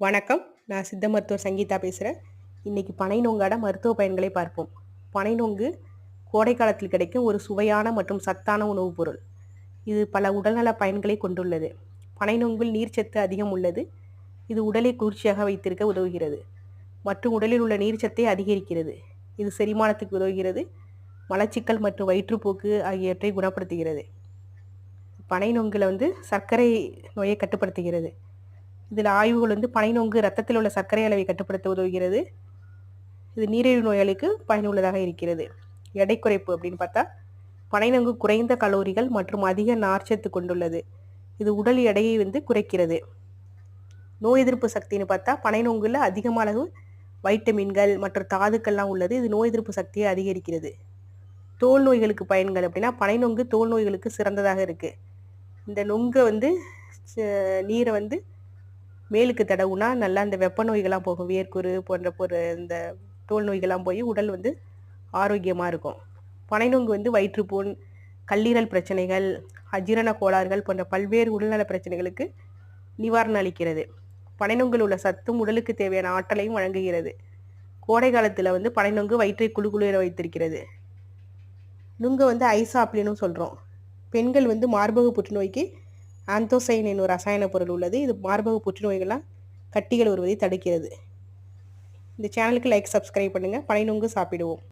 வணக்கம். நான் சித்த மருத்துவர் சங்கீதா பேசுகிறேன் இன்றைக்கி பனை நொங்காட மருத்துவ பயன்களை பார்ப்போம். பனை நொங்கு கோடை காலத்தில் கிடைக்கும் ஒரு சுவையான மற்றும் சத்தான உணவுப் பொருள். இது பல உடல்நல பயன்களை கொண்டுள்ளது. பனை நொங்கில் நீர்ச்சத்து அதிகம் உள்ளது. இது உடலை குளிர்ச்சியாக வைத்திருக்க உதவுகிறது. மற்றும் உடலில் உள்ள நீர்ச்சத்தை அதிகரிக்கிறது. இது செரிமானத்துக்கு உதவுகிறது. மலச்சிக்கல் மற்றும் வயிற்றுப்போக்கு ஆகியவற்றை குணப்படுத்துகிறது. பனை நொங்கில் வந்து சர்க்கரை நோயை கட்டுப்படுத்துகிறது. இதில் ஆய்வுகள் வந்து பனை நொங்கு ரத்தத்தில் உள்ள சர்க்கரை அளவை கட்டுப்படுத்த உதவுகிறது. இது நீரிழிவு நோயாளிக்கு பயனுள்ளதாக இருக்கிறது. எடை குறைப்பு அப்படின்னு பார்த்தா பனை நொங்கு குறைந்த கலோரிகள் மற்றும் அதிக நார்ச்சத்து கொண்டுள்ளது. இது உடல் எடையை வந்து குறைக்கிறது. நோய் எதிர்ப்பு சக்தின்னு பார்த்தா பனை நொங்குல அதிகமான அளவு வைட்டமின்கள் மற்றும் தாதுக்கள்லாம் உள்ளது. இது நோய் எதிர்ப்பு சக்தியை அதிகரிக்கிறது. தோல் நோய்களுக்கு பயன்கள் அப்படின்னா பனை நொங்கு தோல் நோய்களுக்கு சிறந்ததாக இருக்குது இந்த நொங்கை வந்து நீரை வந்து மேலுக்கு தடவுனா நல்லா அந்த வெப்ப நோய்கள்லாம் போகும். வேர்க்குரு போன்ற ஒரு இந்த தோல் நோய்கள்லாம் போய் உடல் வந்து ஆரோக்கியமாக இருக்கும். பனைநொங்கு வந்து வயிற்றுப்புண் கல்லீரல் பிரச்சனைகள் அஜீரண கோளாறுகள் போன்ற பல்வேறு உடல்நல பிரச்சனைகளுக்கு நிவாரணம் அளிக்கிறது. பனைநொங்கில் உள்ள சத்தும் உடலுக்கு தேவையான ஆற்றலையும் வழங்குகிறது. கோடை காலத்தில் வந்து பனைநொங்கு வயிற்றை குழு குளிர வைத்திருக்கிறது. நுங்கை வந்து ஐசா அப்படின்னு சொல்கிறோம் பெண்கள் வந்து மார்பக புற்றுநோய்க்கு ஆந்தோசைன் என்னும் ரசாயன பொருள் உள்ளது. இது மார்பக புற்றுநோய்கள்லாம் கட்டிகள் வருவதை தடுக்கிறது. இந்த சேனலுக்கு லைக் சப்ஸ்கிரைப் பண்ணுங்கள் பனை நொங்கு சாப்பிடுவோம்.